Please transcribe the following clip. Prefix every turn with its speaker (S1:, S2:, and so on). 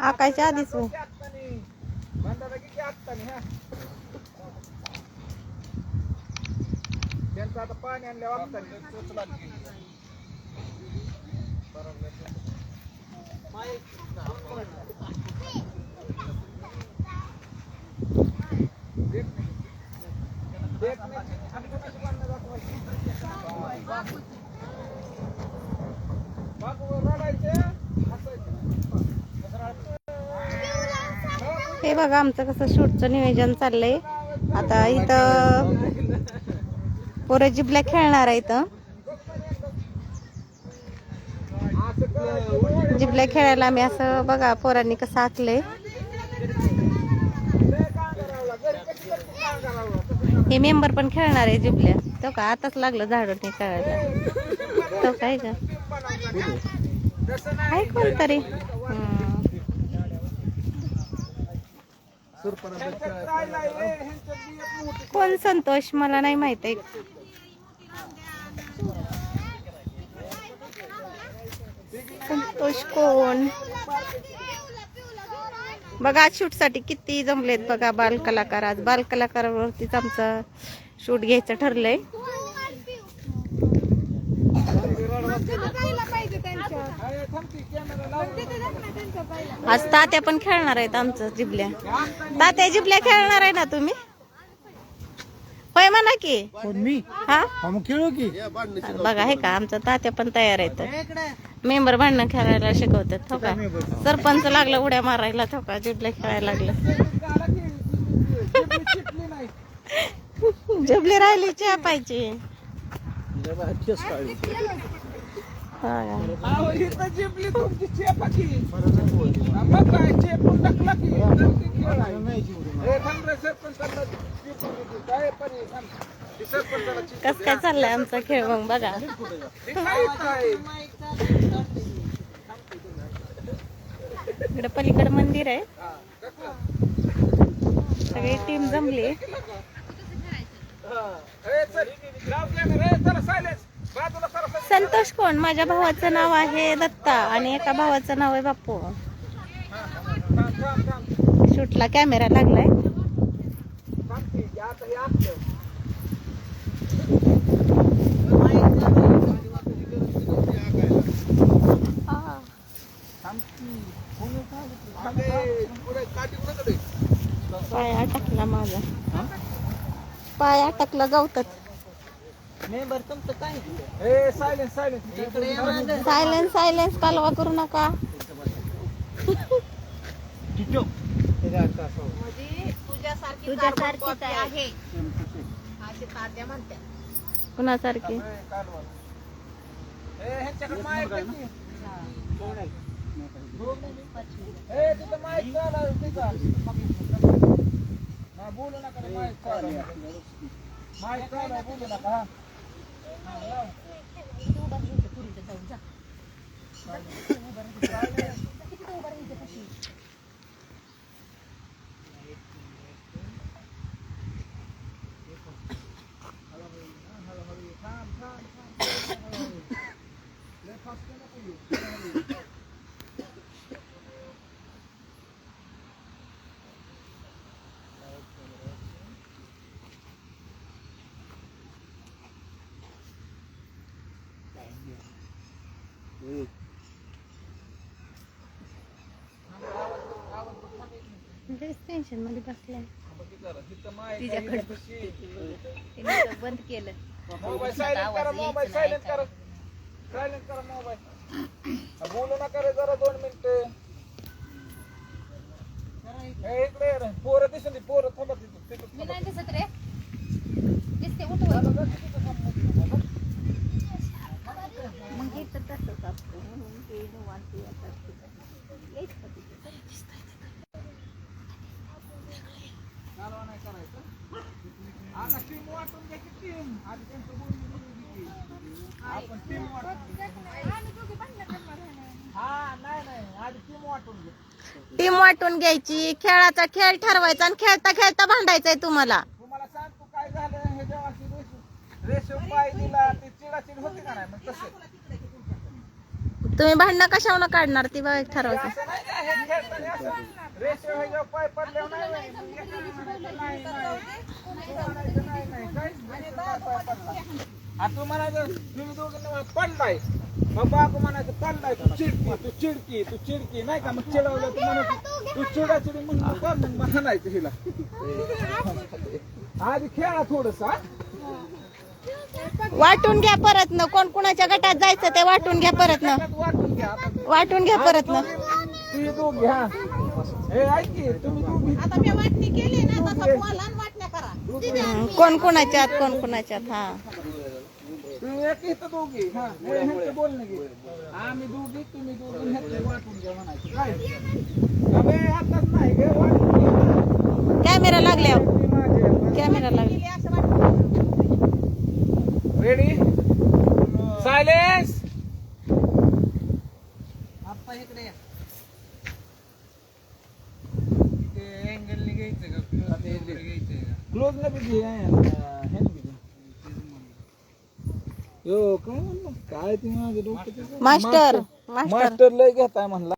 S1: आकायच्या आधीच होय.
S2: भंडारा किती आत्तानी ह्या त्यांचं आता पाणी आणल्या वागतानी
S1: हे बघा आमचं कसं शूटचं नियोजन चाललंय. आता इथं पोरं जिबल्या खेळणार आहे इथं. जिबल्या खेळायला आम्ही असं बघा पोरांनी कसं आखलंय हे मेंबर पण खेळणार आहे जिबल्या. तो का आताच लागलं झाडून खेळायला. तो काय का आहे कोणतरी. कोण संतोष? मला नाही माहीत आहे. संतोष कोण? बघा आज शूटसाठी किती जमलेत बघा बालकलाकार आज. बालकलाकारावरतीच आमचं शूट घ्यायचं ठरलंय. आज तात्या पण खेळणार आहेत आमचं जिबल्या. तात्या जिबल्या खेळणार आहे ना तुम्ही? होय म्हणा की.
S2: मी?
S1: हा?
S2: खेळू की.
S1: बघा हे का आमचं तात्या पण तयार आहेत. मेंबर भांडणं खेळायला शिकवतात हो का? सरपंच लागलं उड्या मारायला हो का? जिबल्या खेळायला लागलं. जिबली राहिली चहा पाहिजे.
S2: जिंकली तुमची चेपाची मग काय चेपून टाकला की काय पण
S1: कस काय चाललंय आमचा खेळ मग बघा.
S2: दे. ते
S1: इकडे पलीकडे मंदिर आहे. सगळी टीम जमली. संतोष कोण? माझ्या भावाचं नाव आहे दत्ता आणि एका भावाचं नाव आहे बापू शूटला कॅमेरा लागलाय. पाय अटकला माझा. पाय अटकला गवतात
S2: ए, silence, silence.
S1: सायलेन्स सायलेन्स कालवा करू नका. तुझ्यासारखीच आहे. कुणासारखी?
S2: ए, कालवा. ए, ह्यांच्याकडे mic आहे? की? ए, तिथं mic चालू आहे, तिथं. हा, बोलू नका Let's pass it up for
S1: you. टेन्शनमध्ये बसलाय.
S2: कशी?
S1: बंद केलं.
S2: मोबाईल सायलेंट करा मोबाईल सायलेंट करा. सायलेंट करा मोबाईल. बोलू नका रे जरा दोन मिनिटं. इकडे. पोरं दिसून पोरं थांबा तिथं.
S3: मी. नाही दिसत रे. दिसते उठव.
S2: टीम वाटून
S1: घ्यायची खेळाचा खेळ ठरवायचा आणि खेळता खेळता भांडायचंय तुम्हाला.
S2: तुम्हाला सांगतो काय झालं हे जेव्हा ती रेशो पाय दिला ते चिडाचिड होते का नाही? मग तसं.
S1: तुम्ही भांडणं कशावर काढणार? ती बघ
S2: हे नाही होय. मग म्हणायचं तू म्हणायचं तुम्ही दोघं पडलाय. मग बाबू म्हणायचं पडलाय. तू चिडकी तू चिडकी तू चिडकी. नाही का? मग चिडवलं तू म्हणायचं तू चिडाचिडी म्हणून कर मग म्हणायचं हिला. आधी खेळा थोडस
S1: वाटून घ्या परत न. कोण कुणाच्या गटात जायचं ते वाटून घ्या परत न.
S2: वाटून घ्या आता
S1: वाटून घ्या परत न.
S2: तुम्ही दोघी हे ऐक की तुम्ही दोघी
S3: आता मी वाटणी केली ना तसं बोला आणि वाटण्या करा.
S1: हं, कोण कुणाच्यात कोण कुणाच्यात हा.
S2: तुम्ही एक इथं दोघी. हा हे ह्यांचं बोलणं घे. आम्ही दोघी तुम्ही दोघी ह्याचं वाटून घ्या म्हणायचं. काय? अबे आताच नाही गे वाटून घ्या
S1: कॅमेरा लागल्यावर.
S2: ती माझी आहे.
S1: कॅमेरा लागले
S3: केली असं वाटतं
S2: रेडी सायलेन्स
S4: आप्पा इकडे या. ते अँगलने घ्यायचं का? close वगैरे घ्यायचंय का?
S2: क्लोज न हे यो काय म्हणलं? काय ती माझं डोकं
S1: मास्टर मास्टर
S2: मास्टर लय घेताय म्हणला.